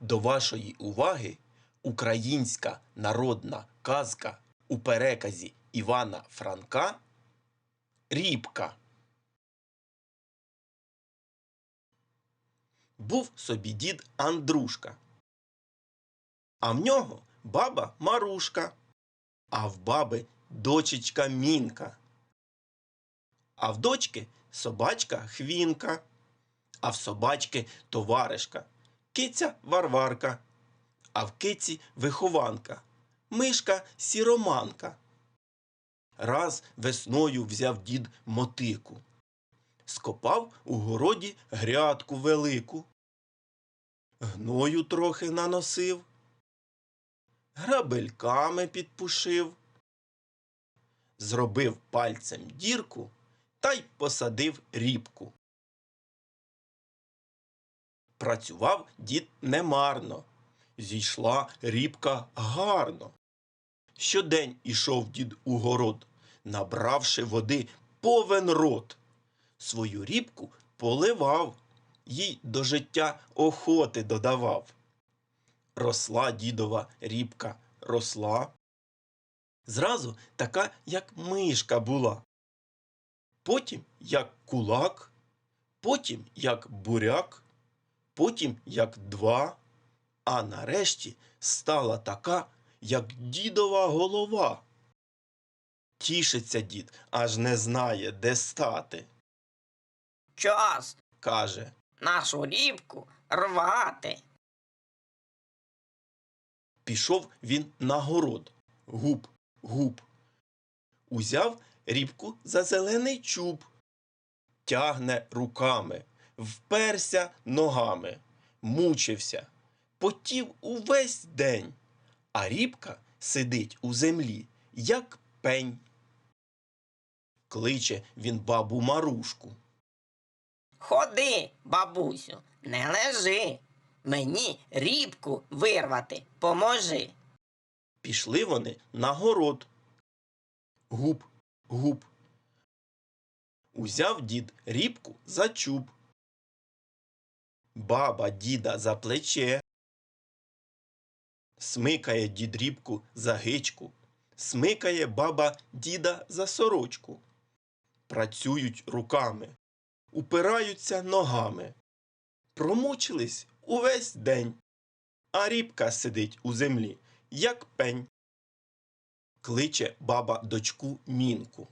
До вашої уваги українська народна казка у переказі Івана Франка Рібка. Був собі дід Андрушка. А в нього баба Марушка, а в баби дочечка Мінка а в дочки собачка Хвінка, а в собачки товаришка, киця Варварка, а в киці вихованка, мишка сіроманка. Раз весною взяв дід мотику, скопав у городі грядку велику, гною трохи наносив, грабельками підпушив, зробив пальцем дірку та й посадив рібку. Працював дід немарно, зійшла рібка гарно. Щодень ішов дід у город, набравши води повен рот. Свою рібку поливав, їй до життя охоти додавав. Росла дідова рібка, росла. Зразу така, як мишка була потім як кулак, потім як буряк, потім як два, а нарешті стала така, як дідова голова. Тішиться дід, аж не знає, де стати. Час Каже, нашу рібку рвати. пішов він на город. Губ, губ. Узяв рібку за зелений чуб, тягне руками, вперся ногами, мучився, потів увесь день, а рібка сидить у землі, як пень. Кличе він бабу Марушку. Ходи, бабусю, не лежи. Мені рібку вирвати поможи. Пішли вони на город. Губ, губ. Узяв дід рібку за чуб. Баба діда за плече. Смикає дід рібку за гичку. Смикає баба діда за сорочку. Працюють руками, упираються ногами. Промучились увесь день, а рібка сидить у землі, як пень. Кличе баба дочку мінку.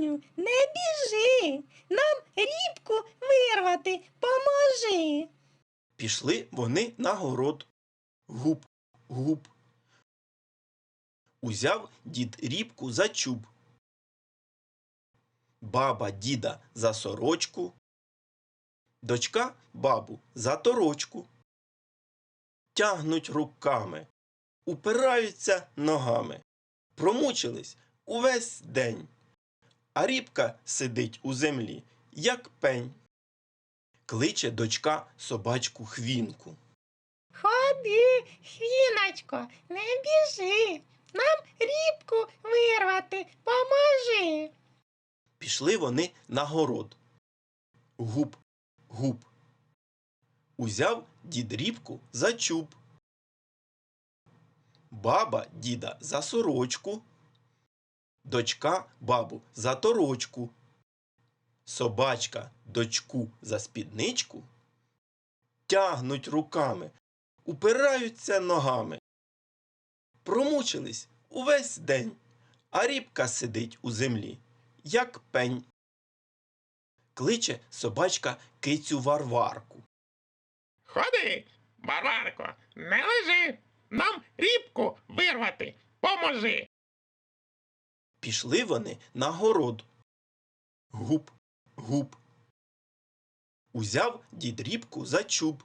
Доню, не біжи. Нам рібку вирвати поможи. Пішли вони на город. Гуп, гуп. Узяв дід рібку за чуб. Баба діда за сорочку. Дочка бабу за торочку. Тягнуть руками, упираються ногами. Промучились увесь день. А рібка сидить у землі, як пень. Кличе дочка собачку хвінку. Ходи, хвіночко, не біжи. Нам рібку вирвати поможи. Пішли вони на город. Гуп, гуп. Узяв дід рібку за чуб. Баба діда за сорочку. Дочка бабу за торочку. Собачка дочку за спідничку. Тягнуть руками, упираються ногами. Промучились увесь день, а рібка сидить у землі, як пень. Кличе собачка кицю Варварку. Ходи, Варварко, не лежи. Нам рібку вирвати поможи. Пішли вони на город. Гуп, гуп. Узяв дід рібку за чуб.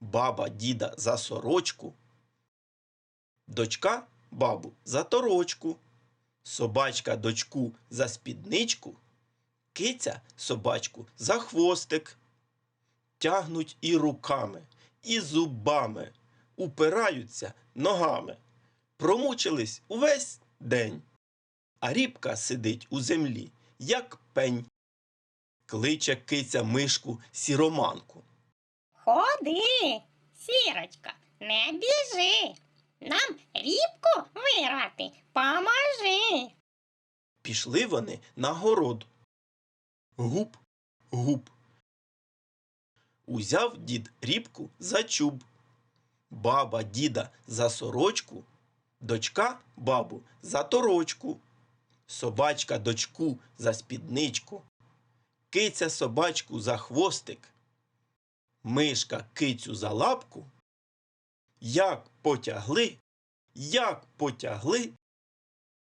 баба діда за сорочку, дочка бабу за торочку, собачка дочку за спідничку, киця собачку за хвостик. Тягнуть і руками, і зубами, упираються ногами. Промучились увесь день. А рібка сидить у землі, як пень. Кличе киця мишку сіроманку. Ходи, сірочка, не біжи. Нам рібку вирвати поможи. Пішли вони на город. Гуп, гуп. Узяв дід рібку за чуб. Баба діда за сорочку, дочка бабу за торочку, собачка дочку за спідничку, киця собачку за хвостик, мишка кицю за лапку. Як потягли, як потягли,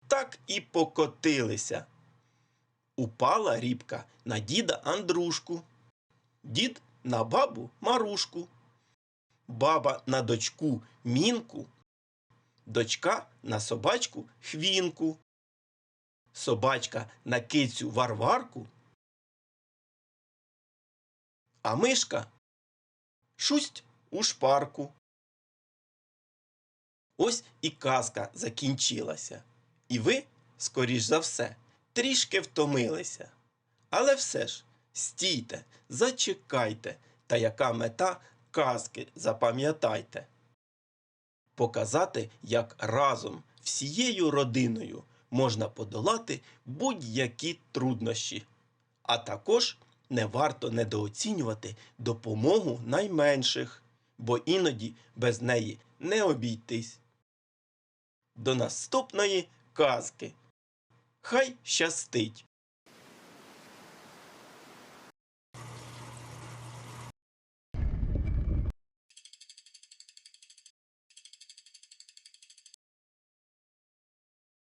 так і покотилися. Упала рібка на діда Андрушку, дід на бабу Марушку, баба на дочку Мінку, дочка на собачку Хвінку, собачка на кицю Варварку, а мишка шусть у шпарку. Ось і казка закінчилася. І ви, скоріш за все, трішки втомилися. Але все ж, стійте, зачекайте, та яка мета казки запам'ятайте. Показати, як разом всією родиною можна подолати будь-які труднощі. А також не варто недооцінювати допомогу найменших, бо іноді без неї не обійтись. До наступної казки. Хай щастить!